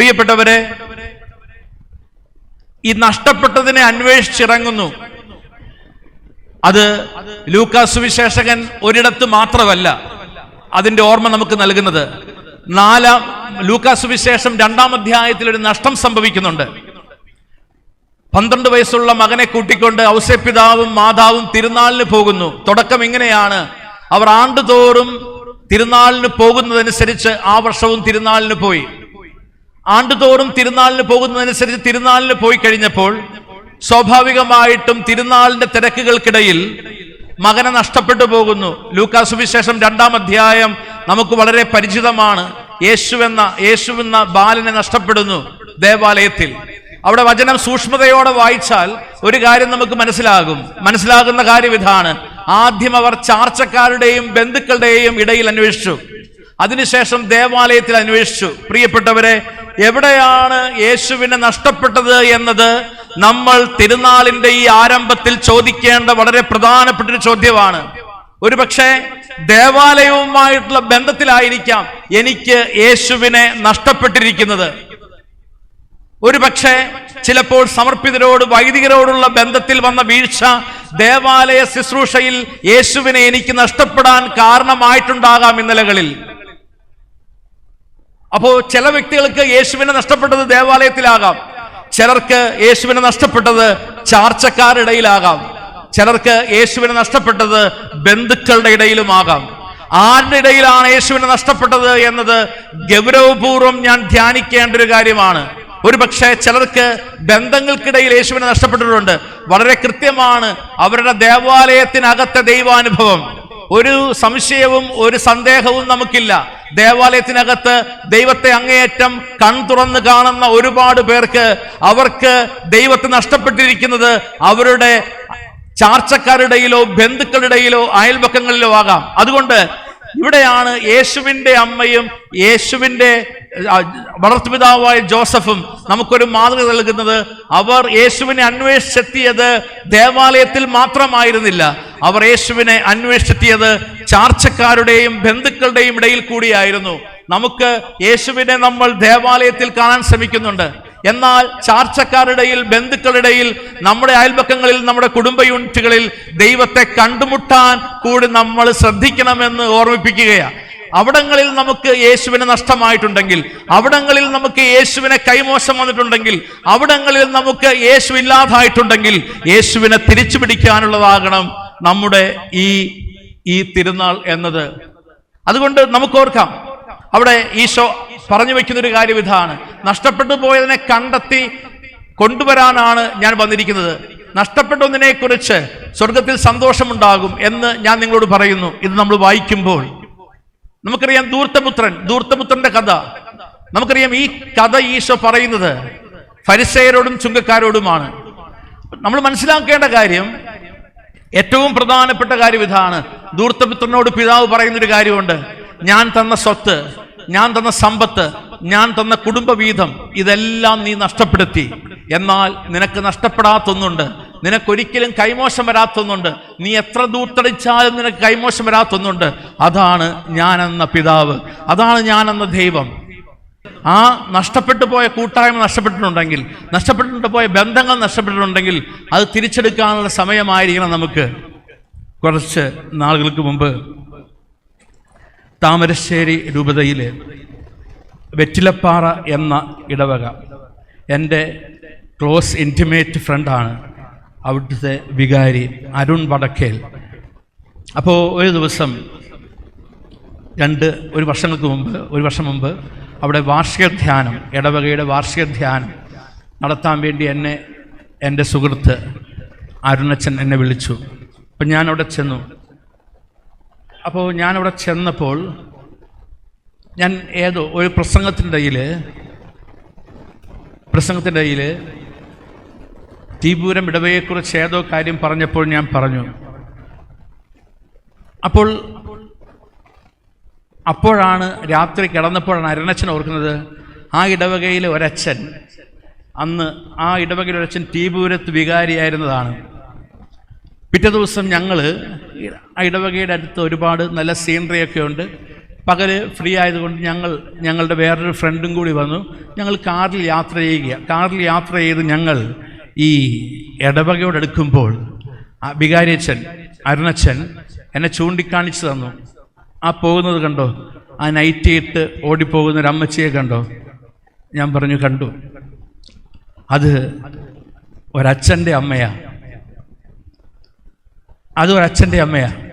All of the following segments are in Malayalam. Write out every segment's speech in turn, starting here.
പ്രിയപ്പെട്ടവരെ ഈ നഷ്ടപ്പെട്ടതിനെ അന്വേഷിച്ചിറങ്ങുന്നു. അത് ലൂക്കാസ് സുവിശേഷകൻ ഒരിടത്ത് മാത്രമല്ല അതിന്റെ ഓർമ്മ നമുക്ക് നൽകുന്നത്. നാലാം ലൂക്കാസ് സുവിശേഷം രണ്ടാം അധ്യായത്തിൽ ഒരു നഷ്ടം സംഭവിക്കുന്നുണ്ട്. പന്ത്രണ്ട് വയസ്സുള്ള മകനെ കൂട്ടിക്കൊണ്ട് ഔസപിതാവും മാതാവും തിരുനാളിന് പോകുന്നു. തുടക്കം ഇങ്ങനെയാണ്. അവർ ആണ്ടുതോറും തിരുനാളിന് പോകുന്നതനുസരിച്ച് ആ വർഷവും തിരുനാളിന് പോയി. ആണ്ടുതോറും തിരുനാളിന് പോകുന്നതനുസരിച്ച് തിരുനാളിന് പോയി കഴിഞ്ഞപ്പോൾ സ്വാഭാവികമായിട്ടും തിരുനാളിന്റെ തിരക്കുകൾക്കിടയിൽ മകനെ നഷ്ടപ്പെട്ടു പോകുന്നു. ലൂക്കാസ് സുവിശേഷം രണ്ടാം അധ്യായം നമുക്ക് വളരെ പരിചിതമാണ്. യേശു എന്ന യേശു എന്ന ബാലനെ നഷ്ടപ്പെടുന്നു ദേവാലയത്തിൽ. അവിടെ വചനം സൂക്ഷ്മതയോടെ വായിച്ചാൽ ഒരു കാര്യം നമുക്ക് മനസ്സിലാകും. മനസ്സിലാകുന്ന കാര്യം ഇതാണ്. ആദ്യം അവർ ചാർച്ചക്കാരുടെയും ബന്ധുക്കളുടെയും ഇടയിൽ അന്വേഷിച്ചു. അതിനുശേഷം ദേവാലയത്തിൽ അന്വേഷിച്ചു. പ്രിയപ്പെട്ടവരെ എവിടെയാണ് യേശുവിനെ നഷ്ടപ്പെട്ടത് എന്നത് നമ്മൾ തിരുനാളിന്റെ ഈ ആരംഭത്തിൽ ചോദിക്കേണ്ട വളരെ പ്രധാനപ്പെട്ട ഒരു ചോദ്യമാണ്. ഒരു പക്ഷേ ദേവാലയവുമായിട്ടുള്ള ബന്ധത്തിലായിരിക്കാം എനിക്ക് യേശുവിനെ നഷ്ടപ്പെട്ടിരിക്കുന്നത്. ഒരു പക്ഷേ ചിലപ്പോൾ സമർപ്പിതരോട് വൈദികരോടുള്ള ബന്ധത്തിൽ വന്ന വീഴ്ച ദേവാലയ ശുശ്രൂഷയിൽ യേശുവിനെ എനിക്ക് നഷ്ടപ്പെടാൻ കാരണമായിട്ടുണ്ടാകാം ഇന്നലകളിൽ. അപ്പോ ചില വ്യക്തികൾക്ക് യേശുവിനെ നഷ്ടപ്പെട്ടത് ദേവാലയത്തിലാകാം. ചിലർക്ക് യേശുവിനെ നഷ്ടപ്പെട്ടത് ചാർച്ചക്കാരിടയിലാകാം. ചിലർക്ക് യേശുവിനെ നഷ്ടപ്പെട്ടത് ബന്ധുക്കളുടെ ഇടയിലുമാകാം. ആരുടെ ഇടയിലാണ് യേശുവിനെ നഷ്ടപ്പെട്ടത് എന്നത് ഗൗരവപൂർവം ഞാൻ ധ്യാനിക്കേണ്ട ഒരു കാര്യമാണ്. ഒരു പക്ഷേ ചിലർക്ക് ബന്ധങ്ങൾക്കിടയിൽ യേശുവിനെ നഷ്ടപ്പെട്ടിട്ടുണ്ട്. വളരെ കൃത്യമാണ് അവരുടെ ദേവാലയത്തിനകത്തെ ദൈവാനുഭവം. ഒരു സംശയവും ഒരു സന്ദേഹവും നമുക്കില്ല. ദേവാലയത്തിനകത്ത് ദൈവത്തെ അങ്ങേയറ്റം കൺ തുറന്ന് കാണുന്ന ഒരുപാട് പേർക്ക് അവർക്ക് ദൈവത്തെ നഷ്ടപ്പെട്ടിരിക്കുന്നത് അവരുടെ ചാർച്ചക്കാരുടെയിലോ ബന്ധുക്കളുടെയിലോ അയൽപക്കങ്ങളിലോ ആകാം. അതുകൊണ്ട് ഇവിടെയാണ് യേശുവിന്റെ അമ്മയും യേശുവിന്റെ വളർത്തുപിതാവായ ജോസഫും നമുക്കൊരു മാതൃക നൽകുന്നത്. അവർ യേശുവിനെ അന്വേഷിച്ചെത്തിയത് ദേവാലയത്തിൽ മാത്രമായിരുന്നില്ല. അവർ യേശുവിനെ അന്വേഷിച്ചെത്തിയത് ചാർച്ചക്കാരുടെയും ബന്ധുക്കളുടെയും ഇടയിൽ കൂടിയായിരുന്നു. നമുക്ക് യേശുവിനെ നമ്മൾ ദേവാലയത്തിൽ കാണാൻ ശ്രമിക്കുന്നുണ്ട്. എന്നാൽ ചാർച്ചക്കാരുടെയിൽ ബന്ധുക്കളുടെയിൽ നമ്മുടെ അയൽപക്കങ്ങളിൽ നമ്മുടെ കുടുംബ യൂണിറ്റുകളിൽ ദൈവത്തെ കണ്ടുമുട്ടാൻ കൂടി നമ്മൾ ശ്രദ്ധിക്കണമെന്ന് ഓർമ്മിപ്പിക്കുകയാണ് അവിടങ്ങളിൽ നമുക്ക് യേശുവിനെ നഷ്ടമായിട്ടുണ്ടെങ്കിൽ അവിടങ്ങളിൽ നമുക്ക് യേശുവിനെ കൈമോശം വന്നിട്ടുണ്ടെങ്കിൽ അവിടങ്ങളിൽ നമുക്ക് യേശു ഇല്ലാതായിട്ടുണ്ടെങ്കിൽ യേശുവിനെ തിരിച്ചു പിടിക്കാനുള്ളതാകണം നമ്മുടെ ഈ ഈ തിരുനാൾ എന്നത്. അതുകൊണ്ട് നമുക്ക് ഓർക്കാം അവിടെ ഈശോ പറഞ്ഞു വെക്കുന്ന ഒരു കാര്യം ഇതാണ്. നഷ്ടപ്പെട്ടു പോയതിനെ കണ്ടെത്തി കൊണ്ടുവരാനാണ് ഞാൻ വന്നിരിക്കുന്നത്. നഷ്ടപ്പെട്ട ഒന്നിനെ കുറിച്ച് സ്വർഗത്തിൽ സന്തോഷമുണ്ടാകും എന്ന് ഞാൻ നിങ്ങളോട് പറയുന്നു. ഇത് നമ്മൾ വായിക്കുമ്പോൾ. നമുക്കറിയാം ദൂർത്തപുത്രൻ ദൂർത്തപുത്രന്റെ കഥ. നമുക്കറിയാം ഈ കഥ ഈശോ പറയുന്നത് ഫരിസയരോടും ചുങ്കക്കാരോടുമാണ്. നമ്മൾ മനസ്സിലാക്കേണ്ട കാര്യം ഏറ്റവും പ്രധാനപ്പെട്ട കാര്യം ഇതാണ്. ദൂർത്തപുത്രനോട് പിതാവ് പറയുന്നൊരു കാര്യമുണ്ട്. ഞാൻ തന്ന സ്വത്ത് ഞാൻ തന്ന സമ്പത്ത് ഞാൻ തന്ന കുടുംബവീതം ഇതെല്ലാം നീ നഷ്ടപ്പെടുത്തി. എന്നാൽ നിനക്ക് നഷ്ടപ്പെടാത്തൊന്നുണ്ട്. നിനക്കൊരിക്കലും കൈമോശം വരാത്തൊന്നുണ്ട്. നീ എത്ര ദൂർത്തടിച്ചാലും നിനക്ക് കൈമോശം വരാത്തൊന്നുണ്ട്. അതാണ് ഞാനെന്ന പിതാവ്. അതാണ് ഞാനെന്ന ദൈവം. ആ നഷ്ടപ്പെട്ടു പോയ കൂട്ടായ്മ നഷ്ടപ്പെട്ടിട്ടുണ്ടെങ്കിൽ നഷ്ടപ്പെട്ടിട്ട് പോയ ബന്ധങ്ങൾ നഷ്ടപ്പെട്ടിട്ടുണ്ടെങ്കിൽ അത് തിരിച്ചെടുക്കാനുള്ള സമയമായിരിക്കണം നമുക്ക്. കുറച്ച് നാളുകൾക്ക് മുമ്പ് താമരശ്ശേരി രൂപതയിലെ വെറ്റിലപ്പാറ എന്ന ഇടവക എന്റെ ക്ലോസ് ഇന്റിമേറ്റ് ഫ്രണ്ടാണ് അവിടുത്തെ വികാരി അരുൺ വടക്കേൽ. അപ്പോൾ ഒരു ദിവസം രണ്ട് ഒരു വർഷങ്ങൾക്ക് മുമ്പ് ഒരു വർഷം മുമ്പ് അവിടെ വാർഷിക ധ്യാനം ഇടവകയുടെ വാർഷിക ധ്യാനം നടത്താൻ വേണ്ടി എന്നെ എന്റെ സുഹൃത്ത് അരുണച്ചൻ എന്നെ വിളിച്ചു. അപ്പം ഞാനവിടെ ചെന്നു. അപ്പോൾ ഞാനവിടെ ചെന്നപ്പോൾ ഞാൻ ഏതോ ഒരു പ്രസംഗത്തിന്റെ ഇടയിൽ പ്രസംഗത്തിന്റെ ഇടയിൽ തീപൂരം ഇടവയെക്കുറിച്ച് ഏതോ കാര്യം പറഞ്ഞപ്പോൾ ഞാൻ പറഞ്ഞു. അപ്പോൾ അപ്പോഴാണ് രാത്രി കിടന്നപ്പോഴാണ് അരുണച്ഛൻ ഓർക്കുന്നത് ആ ഇടവകയിലെ ഒരച്ഛൻ. അന്ന് ആ ഇടവകയിലെ ഒരച്ഛൻ തീപൂരത്ത് വികാരിയായിരുന്നതാണ്. പിറ്റേ ദിവസം ഞങ്ങൾ ആ ഇടവകയുടെ അടുത്ത് ഒരുപാട് നല്ല സീനറിയൊക്കെ ഉണ്ട്. പകൽ ഫ്രീ ആയതുകൊണ്ട് ഞങ്ങൾ ഞങ്ങളുടെ വേറൊരു ഫ്രണ്ടും കൂടി വന്നു. ഞങ്ങൾ കാറിൽ യാത്ര ചെയ്യുക. കാറിൽ യാത്ര ചെയ്ത് ഞങ്ങൾ ഈ ഇടവകയോടെടുക്കുമ്പോൾ ആ വികാരിയച്ഛൻ അരുണച്ഛൻ എന്നെ ചൂണ്ടിക്കാണിച്ചു തന്നു. ആ പോകുന്നത് കണ്ടോ? ആ നൈറ്റി ഇട്ട് ഓടിപ്പോകുന്ന ഒരു അമ്മച്ചിയെ കണ്ടോ? ഞാൻ പറഞ്ഞു കണ്ടു. അത് ഒരച്ഛന്റെ അമ്മയാ. അത് ഒരച്ഛന്റെ അമ്മയാ.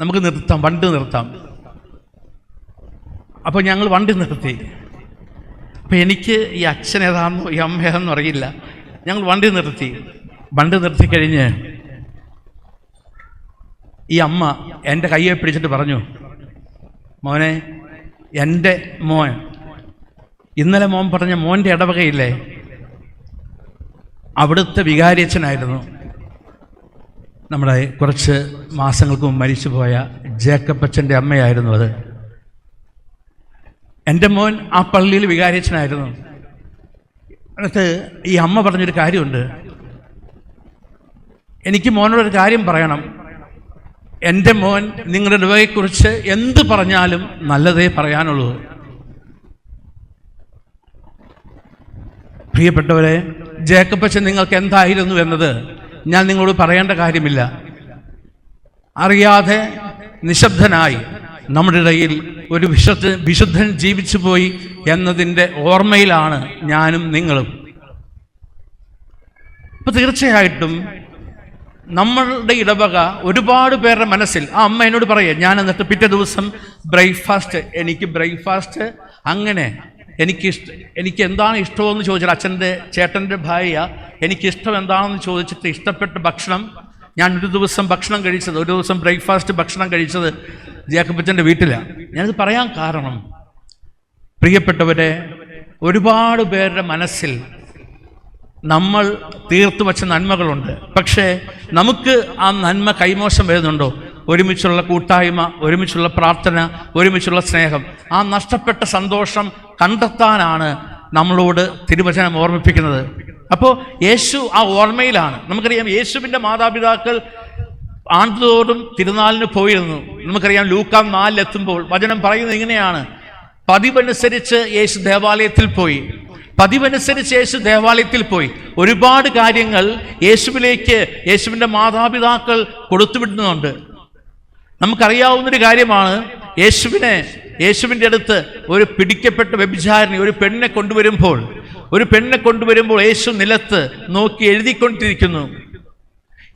നമുക്ക് നിർത്താം വണ്ട് നിർത്താം. അപ്പോൾ ഞങ്ങൾ വണ്ടി നിർത്തി. അപ്പോൾ എനിക്ക് ഈ അച്ഛൻ ഏതാണെന്നോ ഈ അമ്മ ഏതാണെന്നോ അറിയില്ല. ഞങ്ങൾ വണ്ടി നിർത്തി. വണ്ടി നിർത്തി കഴിഞ്ഞ് ഈ അമ്മ എന്റെ കയ്യെ പിടിച്ചിട്ട് പറഞ്ഞു മോനെ എന്റെ മോൻ ഇന്നലെ മോൻ പറഞ്ഞ മോന്റെ ഇടവകയില്ലേ? അവിടുത്തെ വികാരിയച്ഛനായിരുന്നു. നമ്മുടെ കുറച്ച് മാസങ്ങൾക്ക് മുമ്പ് മരിച്ചുപോയ ജേക്കപ്പച്ചന്റെ അമ്മയായിരുന്നു അത്. എന്റെ മോൻ ആ പള്ളിയിൽ വികാരിയച്ഛനായിരുന്നു. എന്നിട്ട് ഈ അമ്മ പറഞ്ഞൊരു കാര്യമുണ്ട്. എനിക്ക് മോനോടൊരു കാര്യം പറയണം. എന്റെ മോൻ നിങ്ങളുടെ ഇടവയെക്കുറിച്ച് എന്ത് പറഞ്ഞാലും നല്ലതേ പറയാനുള്ളൂ. പ്രിയപ്പെട്ടവരെ ജേക്കബ് അച്ഛൻ നിങ്ങൾക്ക് എന്തായിരുന്നു എന്നത് ഞാൻ നിങ്ങളോട് പറയേണ്ട കാര്യമില്ല. അറിയാതെ നിശബ്ദനായി നമ്മുടെ ഇടയിൽ ഒരു വിശുദ്ധ വിശുദ്ധൻ ജീവിച്ചു പോയി എന്നതിന്റെ ഓർമ്മയിലാണ് ഞാനും നിങ്ങളും. അപ്പൊ തീർച്ചയായിട്ടും നമ്മളുടെ ഇടവക ഒരുപാട് പേരുടെ മനസ്സിൽ ആ അമ്മ എന്നോട് പറയുക ഞാൻ എന്നിട്ട് പിറ്റേ ദിവസം ബ്രേക്ക്ഫാസ്റ്റ് എനിക്ക് ബ്രേക്ക്ഫാസ്റ്റ് അങ്ങനെ എനിക്ക് ഇഷ്ട എനിക്ക് എന്താണ് ഇഷ്ടമെന്ന് ചോദിച്ചാൽ അച്ഛന്റെ ചേട്ടന്റെ ഭാര്യ എനിക്ക് ഇഷ്ടം എന്താണെന്ന് ചോദിച്ചിട്ട് ഇഷ്ടപ്പെട്ട ഭക്ഷണം ഞാൻ ഒരു ദിവസം ഭക്ഷണം കഴിച്ചത് ഒരു ദിവസം ബ്രേക്ക്ഫാസ്റ്റ് ഭക്ഷണം കഴിച്ചത് ജേക്കബച്ചന്റെ വീട്ടിലാണ് ഞാനിത് പറയാൻ കാരണം പ്രിയപ്പെട്ടവരെ ഒരുപാട് പേരുടെ മനസ്സിൽ നമ്മൾ തീർത്തു വച്ച നന്മകളുണ്ട്. പക്ഷേ നമുക്ക് ആ നന്മ കൈമോശം വരുന്നുണ്ടോ? ഒരുമിച്ചുള്ള കൂട്ടായ്മ ഒരുമിച്ചുള്ള പ്രാർത്ഥന ഒരുമിച്ചുള്ള സ്നേഹം. ആ നഷ്ടപ്പെട്ട സന്തോഷം കണ്ടെത്താനാണ് നമ്മളോട് തിരുവചനം ഓർമ്മിപ്പിക്കുന്നത്. അപ്പോൾ യേശു ആ ഓർമ്മയിലാണ്. നമുക്കറിയാം യേശുവിന്റെ മാതാപിതാക്കൾ ആണ്ടുതോറും തിരുനാളിന് പോയിരുന്നു. നമുക്കറിയാം ലൂക്കാം നാലിലെത്തുമ്പോൾ വചനം പറയുന്നത് ഇങ്ങനെയാണ്. പതിവനുസരിച്ച് യേശു ദേവാലയത്തിൽ പോയി. പതിവനുസരിച്ച് യേശു ദേവാലയത്തിൽ പോയി. ഒരുപാട് കാര്യങ്ങൾ യേശുവിലേക്ക് യേശുവിന്റെ മാതാപിതാക്കൾ കൊടുത്തുവിടുന്നുണ്ട്. നമുക്കറിയാവുന്നൊരു കാര്യമാണ് യേശുവിനെ യേശുവിന്റെ അടുത്ത് ഒരു പിടിക്കപ്പെട്ട വ്യഭിചാരിണി ഒരു പെണ്ണിനെ കൊണ്ടുവരുമ്പോൾ ഒരു പെണ്ണിനെ കൊണ്ടുവരുമ്പോൾ യേശു നിലത്ത് നോക്കി എഴുതിക്കൊണ്ടിരിക്കുന്നു.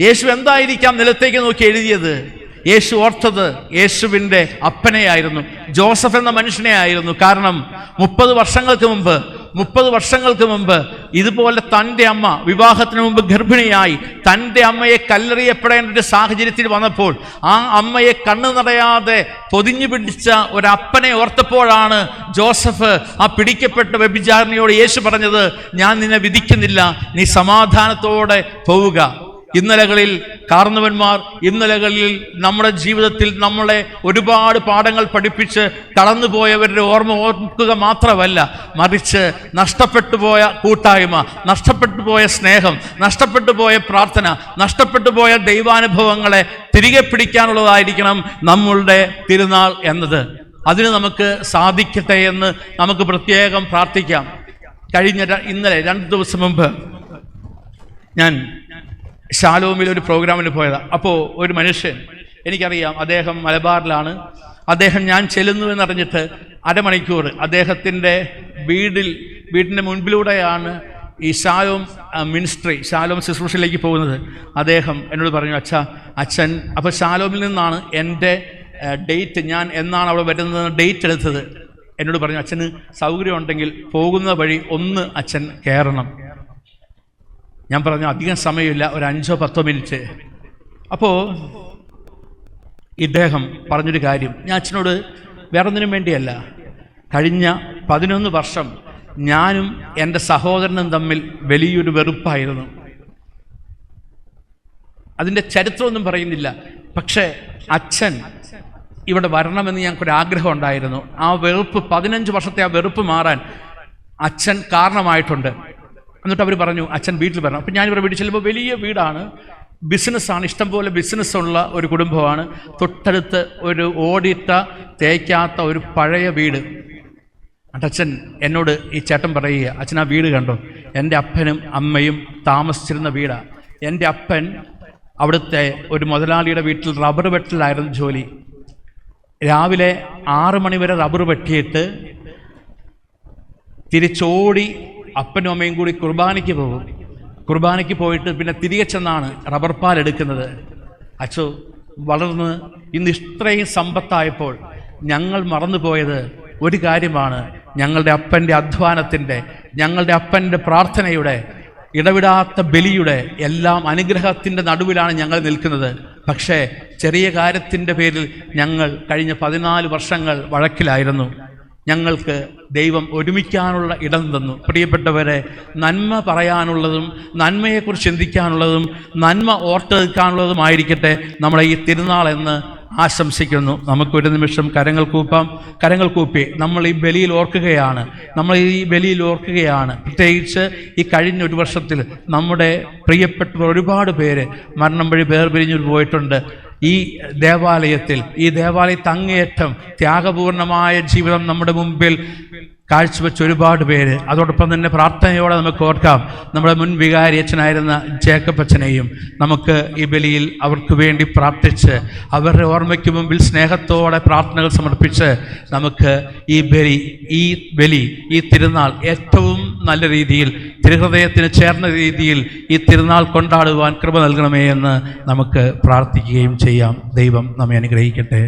യേശു എന്തായിരിക്കാം നിലത്തേക്ക് നോക്കി എഴുതിയത്? യേശു ഓർത്തത് യേശുവിന്റെ അപ്പനെയായിരുന്നു ജോസഫ് എന്ന മനുഷ്യനെ ആയിരുന്നു കാരണം മുപ്പത് വർഷങ്ങൾക്ക് മുമ്പ് മുപ്പത് വർഷങ്ങൾക്ക് മുമ്പ് ഇതുപോലെ തന്റെ അമ്മ വിവാഹത്തിന് മുമ്പ് ഗർഭിണിയായി തന്റെ അമ്മയെ കല്ലെറിയപ്പെടേണ്ട ഒരു സാഹചര്യത്തിൽ വന്നപ്പോൾ ആ അമ്മയെ കണ്ണു നിറയാതെ പൊതിഞ്ഞു പിടിച്ച ഒരപ്പനെ ഓർത്തപ്പോഴാണ് ജോസഫ് ആ പിടിക്കപ്പെട്ട വ്യഭിചാരണിയോട് യേശു പറഞ്ഞത് ഞാൻ നിന്നെ വിധിക്കുന്നില്ല നീ സമാധാനത്തോടെ പോവുക. ഇന്നലകളിൽ കാർന്നവന്മാർ ഇന്നലകളിൽ നമ്മുടെ ജീവിതത്തിൽ നമ്മളെ ഒരുപാട് പാഠങ്ങൾ പഠിപ്പിച്ച് കടന്നുപോയവരുടെ ഓർമ്മ ഓർക്കുക മാത്രമല്ല മറിച്ച് നഷ്ടപ്പെട്ടു പോയ കൂട്ടായ്മ നഷ്ടപ്പെട്ടു പോയ സ്നേഹം നഷ്ടപ്പെട്ടു പോയ പ്രാർത്ഥന നഷ്ടപ്പെട്ടു പോയ ദൈവാനുഭവങ്ങളെ തിരികെ പിടിക്കാനുള്ളതായിരിക്കണം നമ്മളുടെ തിരുനാൾ എന്നത്. അതിന് നമുക്ക് സാധിക്കട്ടെ എന്ന് നമുക്ക് പ്രത്യേകം പ്രാർത്ഥിക്കാം. കഴിഞ്ഞ ഇന്നലെ രണ്ട് ദിവസം മുമ്പ് ഞാൻ ഷാലോമിൽ ഒരു പ്രോഗ്രാമിന് പോയതാണ് അപ്പോൾ ഒരു മനുഷ്യൻ എനിക്കറിയാം അദ്ദേഹം മലബാറിലാണ്. അദ്ദേഹം ഞാൻ ചെല്ലുന്നു എന്നറിഞ്ഞിട്ട് അരമണിക്കൂർ അദ്ദേഹത്തിന്റെ വീടിൽ വീടിന്റെ മുൻപിലൂടെയാണ് ഈ ഷാലോം മിനിസ്ട്രി ഷാലോം ശുശ്രൂഷയിലേക്ക് പോകുന്നത്. അദ്ദേഹം എന്നോട് പറഞ്ഞു അച്ഛ അച്ഛൻ അപ്പോൾ ഷാലോമിൽ നിന്നാണ് എന്റെ ഡേറ്റ് ഞാൻ എന്നാണ് അവിടെ വരുന്നത് ഡേറ്റ് എടുത്തത്. എന്നോട് പറഞ്ഞു അച്ഛന് സൗകര്യം ഉണ്ടെങ്കിൽ പോകുന്ന വഴി ഒന്ന് അച്ഛൻ കയറണം. ഞാൻ പറഞ്ഞു അധികം സമയമില്ല ഒരു അഞ്ചോ പത്തോ മിനിറ്റ്. അപ്പോൾ ഇദ്ദേഹം പറഞ്ഞൊരു കാര്യം. ഞാൻ അച്ഛനോട് വേറൊന്നിനും വേണ്ടിയല്ല കഴിഞ്ഞ പതിനൊന്ന് വർഷം ഞാനും എന്റെ സഹോദരനും തമ്മിൽ വലിയൊരു വെറുപ്പായിരുന്നു. അതിന്റെ ചരിത്രമൊന്നും പറയുന്നില്ല. പക്ഷേ അച്ഛൻ ഇവിടെ വരണമെന്ന് ഞങ്ങൾക്കൊരു ആഗ്രഹം ഉണ്ടായിരുന്നു. ആ വെറുപ്പ് പതിനഞ്ച് വർഷത്തെ ആ വെറുപ്പ് മാറാൻ അച്ഛൻ കാരണമായിട്ടുണ്ട്. എന്നിട്ട് അവർ പറഞ്ഞു അച്ഛൻ വീട്ടിൽ പറഞ്ഞു അപ്പം ഞാൻ ഇവിടെ വീട്ടിൽ ചെല്ലുമ്പോൾ വലിയ വീടാണ്. ബിസിനസ്സാണ് ഇഷ്ടംപോലെ ബിസിനസ്സുള്ള ഒരു കുടുംബമാണ്. തൊട്ടടുത്ത് ഒരു ഓടിട്ട തേക്കാത്ത ഒരു പഴയ വീട്. അച്ഛൻ എന്നോട് ഈ ചേട്ടൻ പറയുക അച്ഛൻ ആ വീട് കണ്ടോ? എന്റെ അപ്പനും അമ്മയും താമസിച്ചിരുന്ന വീടാണ് എന്റെ അപ്പൻ അവിടുത്തെ ഒരു മുതലാളിയുടെ വീട്ടിൽ റബ്ബർ വെട്ടിലായിരുന്നു ജോലി. രാവിലെ ആറ് മണി വരെ റബ്ബർ വെട്ടിയിട്ട് തിരിച്ചോടി അപ്പനും അമ്മയും കൂടി കുർബാനയ്ക്ക് പോകും. കുർബാനയ്ക്ക് പോയിട്ട് പിന്നെ തിരികെ ചെന്നാണ് റബ്ബർ പാൽ എടുക്കുന്നത്. അച്ചോ വളർന്ന് ഇന്ന് ഇത്രയും സമ്പത്തായപ്പോൾ ഞങ്ങൾ മറന്നുപോയത് ഒരു കാര്യമാണ് ഞങ്ങളുടെ അപ്പന്റെ അധ്വാനത്തിന്റെ ഞങ്ങളുടെ അപ്പന്റെ പ്രാർത്ഥനയുടെ ഇടവിടാത്ത ബലിയുടെ എല്ലാം അനുഗ്രഹത്തിന്റെ നടുവിലാണ് ഞങ്ങൾ നിൽക്കുന്നത്. പക്ഷേ ചെറിയ കാര്യത്തിന്റെ പേരിൽ ഞങ്ങൾ കഴിഞ്ഞ പതിനാല് വർഷങ്ങൾ വഴക്കിലായിരുന്നു. ഞങ്ങൾക്ക് ദൈവം ഒരുമിക്കാനുള്ള ഇടം തന്നു. പ്രിയപ്പെട്ടവരെ നന്മ പറയാനുള്ളതും നന്മയെക്കുറിച്ച് ചിന്തിക്കാനുള്ളതും നന്മ ഓർത്തെടുക്കാനുള്ളതുമായിരിക്കട്ടെ നമ്മളെ ഈ തിരുനാൾ എന്ന് ആശംസിക്കുന്നു. നമുക്കൊരു നിമിഷം കരങ്ങൾ കൂപ്പാം. കരങ്ങൾ കൂപ്പി നമ്മൾ ഈ ബലിയിൽ ഓർക്കുകയാണ്. നമ്മൾ ഈ ബലിയിൽ ഓർക്കുകയാണ്. പ്രത്യേകിച്ച് ഈ കഴിഞ്ഞ ഒരു വർഷത്തിൽ നമ്മുടെ പ്രിയപ്പെട്ടവർ ഒരുപാട് പേര് മരണം വഴി വേർപിരിഞ്ഞു പോയിട്ടുണ്ട്. ഈ ദേവാലയത്തിൽ ഈ ദേവാലയത്തെ അങ്ങേയറ്റം ത്യാഗപൂർണമായ ജീവിതം നമ്മുടെ മുമ്പിൽ കാഴ്ചവെച്ച ഒരുപാട് പേര്. അതോടൊപ്പം തന്നെ പ്രാർത്ഥനയോടെ നമുക്ക് ഓർക്കാം നമ്മുടെ മുൻ വികാരി അച്ഛനായിരുന്ന ജേക്കബ് അച്ഛനെയും നമുക്ക് ഈ ബലിയിൽ അവർക്ക് വേണ്ടി പ്രാർത്ഥിച്ച് അവരുടെ ഓർമ്മയ്ക്ക് മുമ്പിൽ സ്നേഹത്തോടെ പ്രാർത്ഥനകൾ സമർപ്പിച്ച് നമുക്ക് ഈ ബലി ഈ ബലി ഈ തിരുനാൾ ഏറ്റവും നല്ല രീതിയിൽ തിരുഹൃദയത്തിന് ചേർന്ന രീതിയിൽ ഈ തിരുനാൾ കൊണ്ടാടുവാൻ കൃപ നൽകണമേ എന്ന് നമുക്ക് പ്രാർത്ഥിക്കുകയും ചെയ്യാം. ദൈവം നമ്മെ അനുഗ്രഹിക്കട്ടെ.